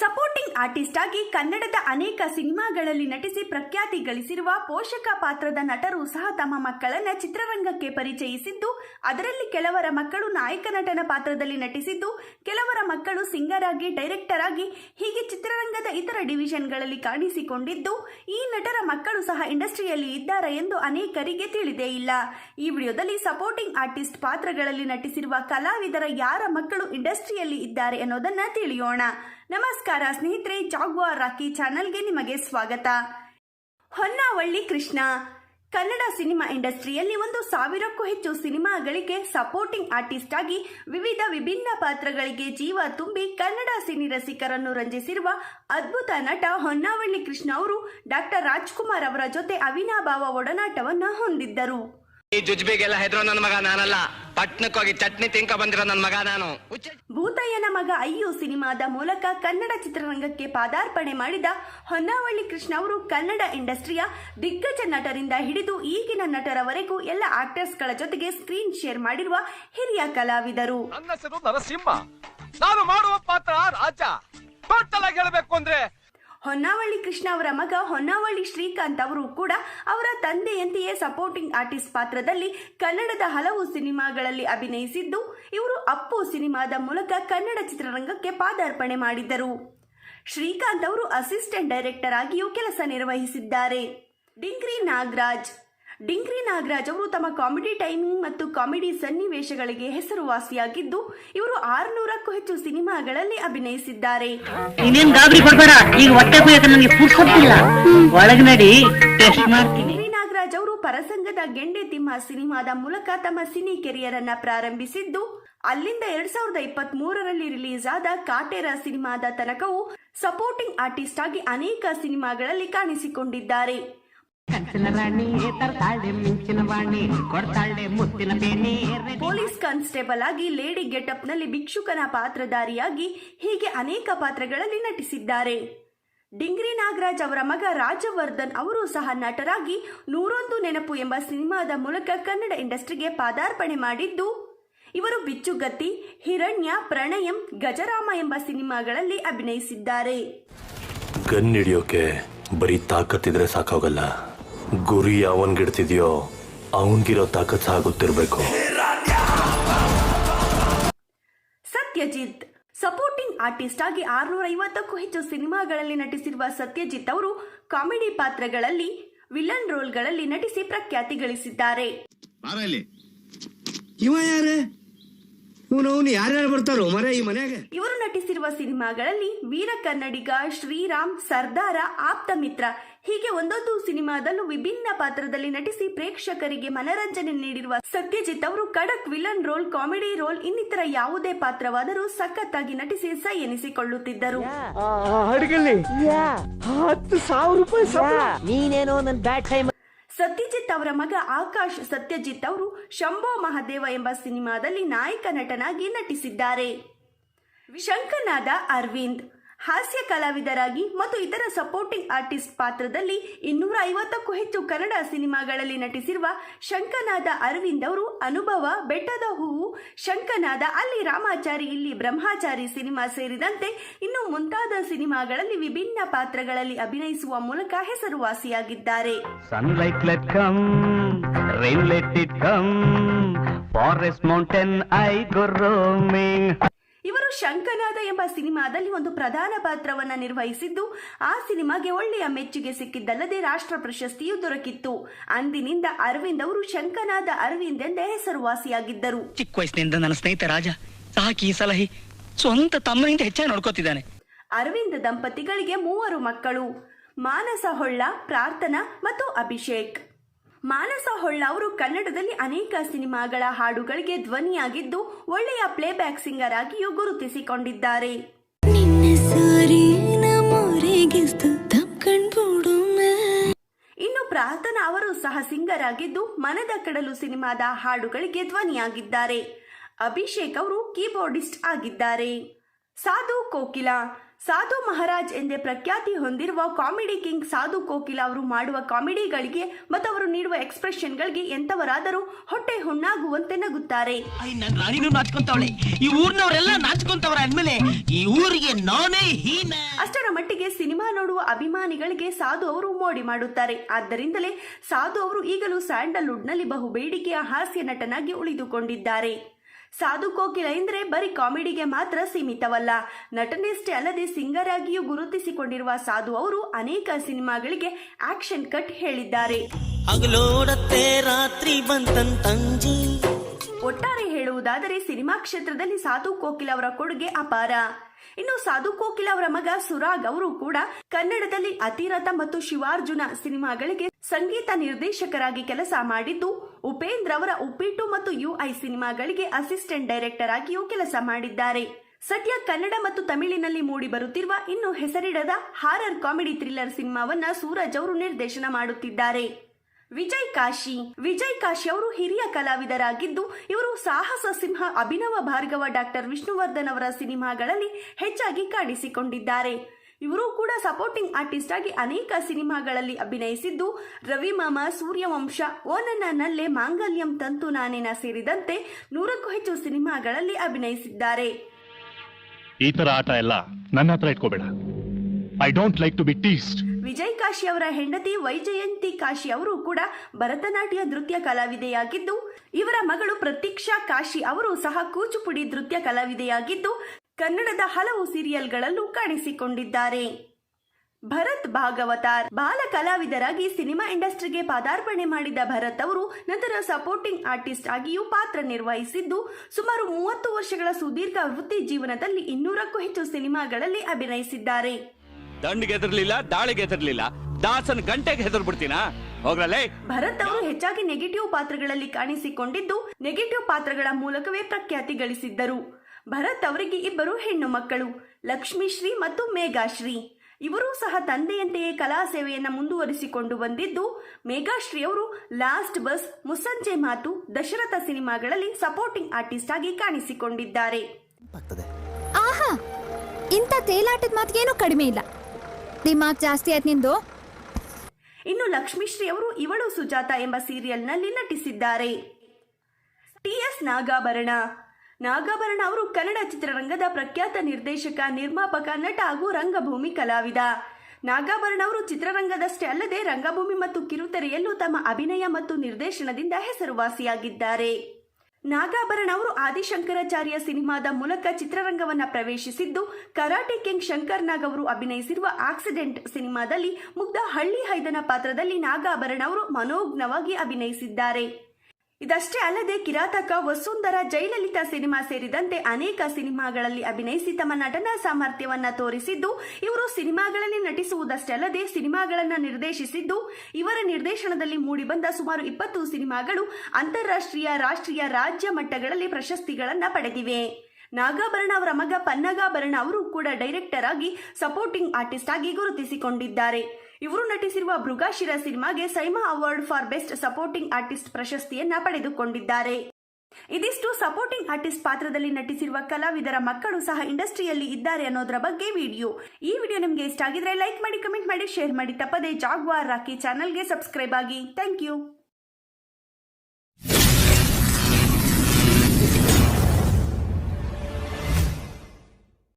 Supporting artist ಆಗಿ ಕನ್ನಡದ ಅನೇಕ ಸಿನಿಮಾಗಳಲ್ಲಿ ನಟಿಸಿ ಪ್ರಖ್ಯಾತಿ ಗಳಿಸಿರುವ ಪೋಷಕ ಪಾತ್ರದ ನಟರು ಸಹ ತಮ್ಮ ಮಕ್ಕಳನ್ನ ಚಿತ್ರರಂಗಕ್ಕೆ ಪರಿಚಯಿಸಿದ್ದು, ಅದರಲ್ಲಿ ಕೆಲವರ ಮಕ್ಕಳು ನಾಯಕ ನಟನ ಪಾತ್ರದಲ್ಲಿ ನಟಿಸಿದ್ದು, ಕೆಲವರ ಮಕ್ಕಳು ಸಿಂಗರ್ ಆಗಿ, ಡೈರೆಕ್ಟರ್ ಆಗಿ ಹೀಗೆ ಚಿತ್ರರಂಗದ ಇತರ ಡಿವಿಷನ್ಗಳಲ್ಲಿ ಕಾಣಿಸಿಕೊಂಡಿದ್ದು, ಈ ನಟರ ಮಕ್ಕಳು ಸಹ ಇಂಡಸ್ಟ್ರಿಯಲ್ಲಿ ಇದ್ದಾರೆ ಎಂದು ಅನೇಕರಿಗೆ ತಿಳಿದೇ ಇಲ್ಲ. ಈ ವಿಡಿಯೋದಲ್ಲಿ ಸಪೋರ್ಟಿಂಗ್ ಆರ್ಟಿಸ್ಟ್ ಪಾತ್ರಗಳಲ್ಲಿ ನಟಿಸಿರುವ ಕಲಾವಿದರ ಯಾರ ಮಕ್ಕಳು ಇಂಡಸ್ಟ್ರಿಯಲ್ಲಿ ಇದ್ದಾರೆ ಅನ್ನೋದನ್ನ ತಿಳಿಯೋಣ. ನಮಸ್ಕಾರ ಸ್ನೇಹಿತರೆ ಜಾಗ್ವಾರ್ ರಾಕಿ ಚಾನಲ್ಗೆ ನಿಮಗೆ ಸ್ವಾಗತ. ಹೊನ್ನಾವಳ್ಳಿ ಕೃಷ್ಣ. ಕನ್ನಡ ಸಿನಿಮಾ ಇಂಡಸ್ಟ್ರಿಯಲ್ಲಿ ಒಂದು ಸಾವಿರಕ್ಕೂ ಹೆಚ್ಚು ಸಿನಿಮಾಗಳಿಗೆ ಸಪೋರ್ಟಿಂಗ್ ಆರ್ಟಿಸ್ಟ್ ಆಗಿ ವಿವಿಧ ವಿಭಿನ್ನ ಪಾತ್ರಗಳಿಗೆ ಜೀವ ತುಂಬಿ ಕನ್ನಡ ಸಿನಿ ರಸಿಕರನ್ನು ರಂಜಿಸಿರುವ ಅದ್ಭುತ ನಟ ಹೊನ್ನಾವಳ್ಳಿ ಕೃಷ್ಣ ಅವರು ಡಾಕ್ಟರ್ ರಾಜ್ಕುಮಾರ್ ಅವರ ಜೊತೆ ಅವಿನಾಭಾವ ಒಡನಾಟವನ್ನು ಹೊಂದಿದ್ದರು. ಈ ಜುಜ್ಬಿಗೆಲ್ಲ ಹೆದರೋ ನನ್ನ ಮಗ ನಾನಲ್ಲ. ಪಟ್ನಕ್ಕೆ ಹೋಗಿ ಚಟ್ನಿ ತಿನ್ಕ ಬಂದಿರೋ ನನ್ನ ಮಗ ನಾನು. ಭೂತಯ್ಯನ ಮಗ ಅಯ್ಯು ಸಿನಿಮಾದ ಮೂಲಕ ಕನ್ನಡ ಚಿತ್ರರಂಗಕ್ಕೆ ಪಾದಾರ್ಪಣೆ ಮಾಡಿದ ಹೊನ್ನಾವಳ್ಳಿ ಕೃಷ್ಣ ಅವರು ಕನ್ನಡ ಇಂಡಸ್ಟ್ರಿಯ ದಿಗ್ಗಜ ನಟರಿಂದ ಹಿಡಿದು ಈಗಿನ ನಟರವರೆಗೂ ಎಲ್ಲ ಆಕ್ಟರ್ಸ್ಗಳ ಜೊತೆಗೆ ಸ್ಕ್ರೀನ್ ಶೇರ್ ಮಾಡಿರುವ ಹಿರಿಯ ಕಲಾವಿದರು. ನನ್ನ ಹೆಸರು ನರಸಿಂಹ. ನಾನು ಮಾಡುವ ಪಾತ್ರ ರಾಜ. ಟೋಟಲ್ ಆಗಿ ಹೇಳಬೇಕು ಅಂದ್ರೆ ಹೊನ್ನಾವಳ್ಳಿ ಕೃಷ್ಣ ಅವರ ಮಗ ಹೊನ್ನಾವಳ್ಳಿ ಶ್ರೀಕಾಂತ್ ಅವರು ಕೂಡ ಅವರ ತಂದೆಯಂತೆಯೇ ಸಪೋರ್ಟಿಂಗ್ ಆರ್ಟಿಸ್ಟ್ ಪಾತ್ರದಲ್ಲಿ ಕನ್ನಡದ ಹಲವು ಸಿನಿಮಾಗಳಲ್ಲಿ ಅಭಿನಯಿಸಿದ್ದು, ಇವರು ಅಪ್ಪು ಸಿನಿಮಾದ ಮೂಲಕ ಕನ್ನಡ ಚಿತ್ರರಂಗಕ್ಕೆ ಪಾದಾರ್ಪಣೆ ಮಾಡಿದ್ದರು. ಶ್ರೀಕಾಂತ್ ಅವರು ಅಸಿಸ್ಟೆಂಟ್ ಡೈರೆಕ್ಟರ್ ಆಗಿಯೂ ಕೆಲಸ ನಿರ್ವಹಿಸಿದ್ದಾರೆ. ಡಿಂಗ್ರಿ ನಾಗರಾಜ್ ಡಿಂಗ್ರಿ ನಾಗರಾಜ್ ಅವರು ತಮ್ಮ ಕಾಮಿಡಿ ಟೈಮಿಂಗ್ ಮತ್ತು ಕಾಮಿಡಿ ಸನ್ನಿವೇಶಗಳಿಗೆ ಹೆಸರುವಾಸಿಯಾಗಿದ್ದು ಇವರು ಆರುನೂರಕ್ಕೂ ಹೆಚ್ಚು ಸಿನಿಮಾಗಳಲ್ಲಿ ಅಭಿನಯಿಸಿದ್ದಾರೆ. ನೀನೇನ್ ಗಾಬರಿ ಈಗ ಹೊಟ್ಟೆ ನನಗೆ ಒಳಗ್ ನಡಿ ಟೆಸ್ಟ್ ಮಾಡ್ತೀನಿ. ನಾಗರಾಜ್ ಅವರು ಪರಸಂಗದ ಗೆಂಡೆ ತಿಮ್ಮ ಸಿನಿಮಾದ ಮೂಲಕ ತಮ್ಮ ಸಿನಿ ಕೆರಿಯರ್ ಅನ್ನ ಪ್ರಾರಂಭಿಸಿದ್ದು ಅಲ್ಲಿಂದ ಎರಡ್ ಸಾವಿರದ ಇಪ್ಪತ್ತ್ ಮೂರರಲ್ಲಿ ರಿಲೀಸ್ ಆದ ಕಾಟೇರ ಸಿನಿಮಾದ ತನಕವೂ ಸಪೋರ್ಟಿಂಗ್ ಆರ್ಟಿಸ್ಟ್ ಆಗಿ ಅನೇಕ ಸಿನಿಮಾಗಳಲ್ಲಿ ಕಾಣಿಸಿಕೊಂಡಿದ್ದಾರೆ. ಕನಸಿನ ರಾಣಿ ತರ್ತಾಳೆ ಮಿಂಚಿನ ವಾಣಿ ಕೊಡ್ತಾಳೆ ಮುತ್ತಿನ ಬೇನೆ ಪೊಲೀಸ್ ಕಾನ್ಸ್ಟೇಬಲ್ ಆಗಿ ಲೇಡಿ ಗೆಟಪ್ನಲ್ಲಿ ಭಿಕ್ಷುಕನ ಪಾತ್ರಧಾರಿಯಾಗಿ ಹೀಗೆ ಅನೇಕ ಪಾತ್ರಗಳಲ್ಲಿ ನಟಿಸಿದ್ದಾರೆ. ಡಿಂಗ್ರಿ ನಾಗರಾಜ್ ಅವರ ಮಗ ರಾಜವರ್ಧನ್ ಅವರು ಸಹ ನಟರಾಗಿ ನೂರೊಂದು ನೆನಪು ಎಂಬ ಸಿನಿಮಾದ ಮೂಲಕ ಕನ್ನಡ ಇಂಡಸ್ಟ್ರಿಗೆ ಪಾದಾರ್ಪಣೆ ಮಾಡಿದ್ದು ಇವರು ಬಿಚ್ಚುಗತ್ತಿ ಹಿರಣ್ಯ ಪ್ರಣಯಂ ಗಜರಾಮ ಎಂಬ ಸಿನಿಮಾಗಳಲ್ಲಿ ಅಭಿನಯಿಸಿದ್ದಾರೆ. ಗನ್ ಹಿಡಿಯೋಕೆ ಬರೀ ತಾಕತ್ತಿದ್ರೆ ಸಾಕಾಗಲ್ಲ. ಗುರಿ ಯಾವನ್ಗಿಡ್ತಿದ್ಯೋ ಅವನ್ಗಿರೋ ತಾಕತ್ ಆಗುತ್ತಿರ್ಬೇಕು ಗೊತ್ತಿರ್ಬೇಕು ಸತ್ಯಜಿತ್. ಸಪೋರ್ಟಿಂಗ್ ಆರ್ಟಿಸ್ಟ್ ಆಗಿ ಆರ್ನೂರ ಐವತ್ತಕ್ಕೂ ಹೆಚ್ಚು ಸಿನಿಮಾಗಳಲ್ಲಿ ನಟಿಸಿರುವ ಸತ್ಯಜಿತ್ ಅವರು ಕಾಮಿಡಿ ಪಾತ್ರಗಳಲ್ಲಿ ವಿಲನ್ ರೋಲ್ಗಳಲ್ಲಿ ನಟಿಸಿ ಪ್ರಖ್ಯಾತಿ ಗಳಿಸಿದ್ದಾರೆ ಬಾರ ಇವ ಯಾರ? ಇವನು ಅವನು ಬರ್ತಾರೋ ಮರ ಈ ಮನ್ಯಾಗ? ಇವರು ನಟಿಸಿರುವ ಸಿನಿಮಾಗಳಲ್ಲಿ ವೀರ ಕನ್ನಡಿಗ ಶ್ರೀರಾಮ್ ಸರ್ದಾರ ಆಪ್ತ ಮಿತ್ರ ಹೀಗೆ ಒಂದೊಂದು ಸಿನಿಮಾದಲ್ಲೂ ವಿಭಿನ್ನ ಪಾತ್ರದಲ್ಲಿ ನಟಿಸಿ ಪ್ರೇಕ್ಷಕರಿಗೆ ಮನರಂಜನೆ ನೀಡಿರುವ ಸತ್ಯಜಿತ್ ಅವರು ಖಡಕ್ ವಿಲನ್ ರೋಲ್ ಕಾಮಿಡಿ ರೋಲ್ ಇನ್ನಿತರ ಯಾವುದೇ ಪಾತ್ರವಾದರೂ ಸಖತ್ತಾಗಿ ನಟಿಸಿ ಸೈ ಎನಿಸಿಕೊಳ್ಳುತ್ತಿದ್ದರು ಸತ್ಯಜಿತ್ ಅವರ ಮಗ ಆಕಾಶ್ ಸತ್ಯಜಿತ್ ಅವರು ಶಂಭೋ ಮಹಾದೇವ ಎಂಬ ಸಿನಿಮಾದಲ್ಲಿ ನಾಯಕ ನಟನಾಗಿ ನಟಿಸಿದ್ದಾರೆ. ಶಂಕನಾದ ಅರವಿಂದ್. ಹಾಸ್ಯ ಕಲಾವಿದರಾಗಿ ಮತ್ತು ಇತರ ಸಪೋರ್ಟಿಂಗ್ ಆರ್ಟಿಸ್ಟ್ ಪಾತ್ರದಲ್ಲಿ ಇನ್ನೂರ ಐವತ್ತಕ್ಕೂ ಹೆಚ್ಚು ಕನ್ನಡ ಸಿನಿಮಾಗಳಲ್ಲಿ ನಟಿಸಿರುವ ಶಂಕನಾದ ಅರವಿಂದ್ ಅವರು ಅನುಭವ, ಬೆಟ್ಟದ ಹೂವು, ಶಂಕನಾದ ಅಲ್ಲಿ ರಾಮಾಚಾರಿ, ಇಲ್ಲಿ ಬ್ರಹ್ಮಾಚಾರಿ ಸಿನಿಮಾ ಸೇರಿದಂತೆ ಇನ್ನೂ ಮುಂತಾದ ಸಿನಿಮಾಗಳಲ್ಲಿ ವಿಭಿನ್ನ ಪಾತ್ರಗಳಲ್ಲಿ ಅಭಿನಯಿಸುವ ಮೂಲಕ ಹೆಸರುವಾಸಿಯಾಗಿದ್ದಾರೆ. ಶಂಕನಾದ ಎಂಬ ಸಿನಿಮಾದಲ್ಲಿ ಒಂದು ಪ್ರಧಾನ ಪಾತ್ರವನ್ನು ನಿರ್ವಹಿಸಿದ್ದು ಆ ಸಿನಿಮಾಗೆ ಒಳ್ಳೆಯ ಮೆಚ್ಚುಗೆ ಸಿಕ್ಕಿದ್ದಲ್ಲದೆ ರಾಷ್ಟ್ರ ಪ್ರಶಸ್ತಿಯೂ ದೊರಕಿತ್ತು. ಅಂದಿನಿಂದ ಅರವಿಂದ್ ಅವರು ಶಂಕನಾದ ಅರವಿಂದ್ ಎಂದೇ ಹೆಸರುವಾಸಿಯಾಗಿದ್ದರು. ಚಿಕ್ಕ ವಯಸ್ಸಿನಿಂದ ನನ್ನ ಸ್ನೇಹಿತ ರಾಜ ಸಾಕಿ ಸಲಹೆ. ಸ್ವಂತ ತಮ್ಮನಿಂದ ಹೆಚ್ಚಾಗಿ ನೋಡ್ಕೋತಿದ್ದಾನೆ. ಅರವಿಂದ್ ದಂಪತಿಗಳಿಗೆ ಮೂವರು ಮಕ್ಕಳು ಮಾನಸ ಹೊಳ್ಳ ಪ್ರಾರ್ಥನಾ ಮತ್ತು ಅಭಿಷೇಕ್. ಮಾನಸ ಹೊಳ್ಳ ಅವರು ಕನ್ನಡದಲ್ಲಿ ಅನೇಕ ಸಿನಿಮಾಗಳ ಹಾಡುಗಳಿಗೆ ಧ್ವನಿಯಾಗಿದ್ದು ಒಳ್ಳೆಯ ಪ್ಲೇಬ್ಯಾಕ್ ಸಿಂಗರ್ ಆಗಿಯೂ ಗುರುತಿಸಿಕೊಂಡಿದ್ದಾರೆ. ಇನ್ನು ಪ್ರಾರ್ಥನಾ ಅವರು ಸಹ ಸಿಂಗರ್ ಆಗಿದ್ದು ಮನದ ಕಡಲು ಸಿನಿಮಾದ ಹಾಡುಗಳಿಗೆ ಧ್ವನಿಯಾಗಿದ್ದಾರೆ. ಅಭಿಷೇಕ್ ಅವರು ಕೀಬೋರ್ಡಿಸ್ಟ್ ಆಗಿದ್ದಾರೆ. ಸಾಧು ಕೋಕಿಲ ಸಾಧು ಮಹಾರಾಜ್ ಎಂದೇ ಪ್ರಖ್ಯಾತಿ ಹೊಂದಿರುವ ಕಾಮಿಡಿ ಕಿಂಗ್ ಸಾಧು ಕೋಕಿಲ ಅವರು ಮಾಡುವ ಕಾಮಿಡಿಗಳಿಗೆ ಮತ್ತು ಅವರು ನೀಡುವ ಎಕ್ಸ್ಪ್ರೆಷನ್ಗಳಿಗೆ ಎಂತವರಾದರೂ ಹೊಟ್ಟೆ ಹುಣ್ಣಾಗುವಂತೆ ನಗುತ್ತಾರೆ. ನನ್ ರಾಣಿನೂ ನಾಚ್ಕೊಂತವಳೆ. ಈ ಊರ್ನವರೆಲ್ಲ ನಾಚ್ಕೊಂತವ್ರ ಅಂದ್ಮೇಲೆ ಈ ಊರಿಗೆ ನಾನೇ ಹೀನ. ಅಷ್ಟರ ಮಟ್ಟಿಗೆ ಸಿನಿಮಾ ನೋಡುವ ಅಭಿಮಾನಿಗಳಿಗೆ ಸಾಧು ಅವರು ಮೋಡಿ ಮಾಡುತ್ತಾರೆ. ಆದ್ದರಿಂದಲೇ ಸಾಧು ಅವರು ಈಗಲೂ ಸ್ಯಾಂಡಲ್ವುಡ್ನಲ್ಲಿ ಬಹು ಬೇಡಿಕೆಯ ಹಾಸ್ಯ ನಟನಾಗಿ ಉಳಿದುಕೊಂಡಿದ್ದಾರೆ. ಸಾಧು ಕೋಕಿಲ ಎಂದರೆ ಬರೀ ಕಾಮಿಡಿಗೆ ಮಾತ್ರ ಸೀಮಿತವಲ್ಲ. ನಟನೆಯಷ್ಟೇ ಅಲ್ಲದೆ ಸಿಂಗರ್ ಆಗಿಯೂ ಗುರುತಿಸಿಕೊಂಡಿರುವ ಸಾಧು ಅವರು ಅನೇಕ ಸಿನಿಮಾಗಳಿಗೆ ಆಕ್ಷನ್ ಕಟ್ ಹೇಳಿದ್ದಾರೆ. ಒಟ್ಟಾರೆ ಹೇಳುವುದಾದರೆ ಸಿನಿಮಾ ಕ್ಷೇತ್ರದಲ್ಲಿ ಸಾಧು ಕೋಕಿಲ ಅವರ ಕೊಡುಗೆ ಅಪಾರ. ಇನ್ನು ಸಾಧು ಕೋಕಿಲ ಅವರ ಮಗ ಸುರಾಗ್ ಅವರು ಕೂಡ ಕನ್ನಡದಲ್ಲಿ ಅತಿರಥ ಮತ್ತು ಶಿವಾರ್ಜುನ ಸಿನಿಮಾಗಳಿಗೆ ಸಂಗೀತ ನಿರ್ದೇಶಕರಾಗಿ ಕೆಲಸ ಮಾಡಿದ್ದು, ಉಪೇಂದ್ರ ಅವರ ಉಪ್ಪಿಟ್ಟು ಮತ್ತು ಯುಐ ಸಿನಿಮಾಗಳಿಗೆ ಅಸಿಸ್ಟೆಂಟ್ ಡೈರೆಕ್ಟರ್ ಆಗಿಯೂ ಕೆಲಸ ಮಾಡಿದ್ದಾರೆ. ಸದ್ಯ ಕನ್ನಡ ಮತ್ತು ತಮಿಳಿನಲ್ಲಿ ಮೂಡಿ ಬರುತ್ತಿರುವ ಇನ್ನು ಹೆಸರಿಡದ ಹಾರರ್ ಕಾಮಿಡಿ ಥ್ರಿಲ್ಲರ್ ಸಿನಿಮಾವನ್ನ ಸೂರಜ್ ಅವರು ನಿರ್ದೇಶನ ಮಾಡುತ್ತಿದ್ದಾರೆ. ವಿಜಯ್ ಕಾಶಿ. ವಿಜಯ್ ಕಾಶಿ ಅವರು ಹಿರಿಯ ಕಲಾವಿದರಾಗಿದ್ದು, ಇವರು ಸಾಹಸ ಸಿಂಹ ಅಭಿನವ ಭಾರ್ಗವ ಡಾಕ್ಟರ್ ವಿಷ್ಣುವರ್ಧನ್ ಅವರ ಸಿನಿಮಾಗಳಲ್ಲಿ ಹೆಚ್ಚಾಗಿ ಕಾಣಿಸಿಕೊಂಡಿದ್ದಾರೆ. ಇವರು ಕೂಡ ಸಪೋರ್ಟಿಂಗ್ ಆರ್ಟಿಸ್ಟ್ ಆಗಿ ಅನೇಕ ಸಿನಿಮಾಗಳಲ್ಲಿ ಅಭಿನಯಿಸಿದ್ದು, ರವಿ ಮಾಮ, ಸೂರ್ಯವಂಶ ಓ ನನ್ನ ನಲ್ಲೆ, ಮಾಂಗಲ್ಯಂ ತಂತು ನಾನೇನ ಸೇರಿದಂತೆ ನೂರಕ್ಕೂ ಹೆಚ್ಚು ಸಿನಿಮಾಗಳಲ್ಲಿ ಅಭಿನಯಿಸಿದ್ದಾರೆ. ಈ ತರ ಆಟ ಎಲ್ಲ ನನ್ನ ಹತ್ರ ಇಟ್ಕೋಬೇಡ. I don't like to be teased Vijay Kashi ಅವರ ಹೆಂಡತಿ ವೈಜಯಂತಿ ಕಾಶಿ ಅವರು ಕೂಡ ಭರತನಾಟ್ಯ ನೃತ್ಯ ಕಲಾವಿದೆಯಾಗಿದ್ದು, ಇವರ ಮಗಳು ಪ್ರತೀಕ್ಷಾ ಕಾಶಿ ಅವರು ಸಹ ಕೂಚುಪುಡಿ ನೃತ್ಯ ಕಲಾವಿದೆಯಾಗಿದ್ದು, ಕನ್ನಡದ ಹಲವು ಸೀರಿಯಲ್ಗಳಲ್ಲೂ ಕಾಣಿಸಿಕೊಂಡಿದ್ದಾರೆ. ಭರತ್ ಭಾಗವತಾರ್ ಬಾಲ ಕಲಾವಿದರಾಗಿ ಸಿನಿಮಾ ಇಂಡಸ್ಟ್ರಿಗೆ ಪಾದಾರ್ಪಣೆ ಮಾಡಿದ ಭರತ್ ಅವರು ನಂತರ ಸಪೋರ್ಟಿಂಗ್ ಆರ್ಟಿಸ್ಟ್ ಆಗಿಯೂ ಪಾತ್ರ ನಿರ್ವಹಿಸಿದ್ದು, ಸುಮಾರು ಮೂವತ್ತು ವರ್ಷಗಳ ಸುದೀರ್ಘ ವೃತ್ತಿ ಜೀವನದಲ್ಲಿ ಇನ್ನೂರಕ್ಕೂ ಹೆಚ್ಚು ಸಿನಿಮಾಗಳಲ್ಲಿ ಅಭಿನಯಿಸಿದ್ದಾರೆ. ದಂಡಿಗೆ ಹೆದರ್ಲಿಲ್ಲ ದಾಳಿಗೆ ಹೆದರ್ಲಿಲ್ಲ. ದಾಸನ್ ಗಂಟೆಗೆ ಹೆದರ್ ಬಿಡ್ತೀನಾ ಹೋಗ್ರಲ್ಲೇ ಭರತ್ ಅವರು ಹೆಚ್ಚಾಗಿ ನೆಗೆಟಿವ್ ಪಾತ್ರಗಳಲ್ಲಿ ಕಾಣಿಸಿಕೊಂಡಿದ್ದು ನೆಗೆಟಿವ್ ಪಾತ್ರಗಳ ಮೂಲಕವೇ ಪ್ರಖ್ಯಾತಿ ಗಳಿಸಿದ್ದರು. ಭರತ್ ಅವರಿಗೆ ಇಬ್ಬರು ಹೆಣ್ಣು ಮಕ್ಕಳು ಲಕ್ಷ್ಮೀಶ್ರೀ ಮತ್ತು ಮೇಘಾಶ್ರೀ ಇವರೂ ಸಹ ತಂದೆಯಂತೆಯೇ ಕಲಾ ಸೇವೆಯನ್ನು ಮುಂದುವರಿಸಿಕೊಂಡು ಬಂದಿದ್ದು ಮೇಘಾಶ್ರೀ ಅವರು ಲಾಸ್ಟ್ ಬಸ್ ಮುಸ್ಸಂಜೆ ಮಾತು ದಶರಥ ಸಿನಿಮಾಗಳಲ್ಲಿ ಸಪೋರ್ಟಿಂಗ್ ಆರ್ಟಿಸ್ಟ್ ಆಗಿ ಕಾಣಿಸಿಕೊಂಡಿದ್ದಾರೆ. ಆಹಾ! ಇಂಥ ತೇಲಾಟದ ಮಾತಿಗೇನು ಕಡಿಮೆ ಇಲ್ಲ. ದಿಮಾಗ್ ಜಾಸ್ತಿ ಆಯ್ತು ನಿಂದು? ಇನ್ನು ಲಕ್ಷ್ಮೀಶ್ರೀ ಅವರು ಇವಳು ಸುಜಾತ ಎಂಬ ಸೀರಿಯಲ್ನಲ್ಲಿ ನಟಿಸಿದ್ದಾರೆ. T S Nagabharana. ನಾಗಾಭರಣ ಅವರು ಕನ್ನಡ ಚಿತ್ರರಂಗದ ಪ್ರಖ್ಯಾತ ನಿರ್ದೇಶಕ, ನಿರ್ಮಾಪಕ, ನಟ ಹಾಗೂ ರಂಗಭೂಮಿ ಕಲಾವಿದ. ನಾಗಾಭರಣ ಅವರು ಚಿತ್ರರಂಗದಷ್ಟೇ ಅಲ್ಲದೆ ರಂಗಭೂಮಿ ಮತ್ತು ಕಿರುತೆರೆಯಲ್ಲೂ ತಮ್ಮ ಅಭಿನಯ ಮತ್ತು ನಿರ್ದೇಶನದಿಂದ ಹೆಸರುವಾಸಿಯಾಗಿದ್ದಾರೆ. ನಾಗಾಭರಣ ಅವರು ಆದಿಶಂಕರಾಚಾರ್ಯ ಸಿನಿಮಾದ ಮೂಲಕ ಚಿತ್ರರಂಗವನ್ನ ಪ್ರವೇಶಿಸಿದ್ದು, ಕರಾಟೆ ಕಿಂಗ್ ಶಂಕರ್ ನಾಗ್ ಅವರು ಅಭಿನಯಿಸಿರುವ ಆಕ್ಸಿಡೆಂಟ್ ಸಿನಿಮಾದಲ್ಲಿ ಮುಗ್ಧ ಹಳ್ಳಿ ಹೈದನ ಪಾತ್ರದಲ್ಲಿ ನಾಗಾಭರಣ ಅವರು ಮನೋಜ್ಞವಾಗಿ ಅಭಿನಯಿಸಿದ್ದಾರೆ. ಇದಷ್ಟೇ ಅಲ್ಲದೆ ಕಿರಾತಕ ವಸುಂಧರ ಜಯಲಲಿತಾ ಸಿನಿಮಾ ಸೇರಿದಂತೆ ಅನೇಕ ಸಿನಿಮಾಗಳಲ್ಲಿ ಅಭಿನಯಿಸಿ ತಮ್ಮ ನಟನಾ ಸಾಮರ್ಥ್ಯವನ್ನ ತೋರಿಸಿದ್ದು, ಇವರು ಸಿನಿಮಾಗಳಲ್ಲಿ ನಟಿಸುವುದಷ್ಟೇ ಅಲ್ಲದೆ ಸಿನಿಮಾಗಳನ್ನ ನಿರ್ದೇಶಿಸಿದ್ದು, ಇವರ ನಿರ್ದೇಶನದಲ್ಲಿ ಮೂಡಿಬಂದ ಸುಮಾರು ಇಪ್ಪತ್ತು ಸಿನಿಮಾಗಳು ಅಂತಾರಾಷ್ಟ್ರೀಯ, ರಾಷ್ಟ್ರೀಯ, ರಾಜ್ಯ ಮಟ್ಟಗಳಲ್ಲಿ ಪ್ರಶಸ್ತಿಗಳನ್ನ ಪಡೆದಿವೆ. ನಾಗಾಭರಣ ಅವರ ಮಗ ಪನ್ನಗಾಭರಣ ಅವರು ಕೂಡ ಡೈರೆಕ್ಟರ್ ಆಗಿ, ಸಪೋರ್ಟಿಂಗ್ ಆರ್ಟಿಸ್ಟ್ ಆಗಿ ಗುರುತಿಸಿಕೊಂಡಿದ್ದಾರೆ. ಇವರು ನಟಿಸಿರುವ ಮೃಗಾಶಿರ ಸಿನಿಮಾಗೆ SIIMA award for best supporting artist ಪ್ರಶಸ್ತಿಯನ್ನ ಪಡೆದುಕೊಂಡಿದ್ದಾರೆ. ಇದಿಷ್ಟು ಸಪೋರ್ಟಿಂಗ್ ಆರ್ಟಿಸ್ಟ್ ಪಾತ್ರದಲ್ಲಿ ನಟಿಸಿರುವ ಕಲಾವಿದರ ಮಕ್ಕಳು ಸಹ ಇಂಡಸ್ಟ್ರಿಯಲ್ಲಿ ಇದ್ದಾರೆ ಅನ್ನೋದರ ಬಗ್ಗೆ ವಿಡಿಯೋ. ಈ ವಿಡಿಯೋ ನಿಮಗೆ ಇಷ್ಟ ಆಗಿದ್ರೆ ಲೈಕ್ ಮಾಡಿ, ಕಮೆಂಟ್ ಮಾಡಿ, ಶೇರ್ ಮಾಡಿ. ತಪ್ಪದೆ ಜಾಗ್ವಾರ್ ರಾಕಿ ಚಾನಲ್ಗೆ ಸಬ್ಸ್ಕ್ರೈಬ್ ಆಗಿ. Thank you.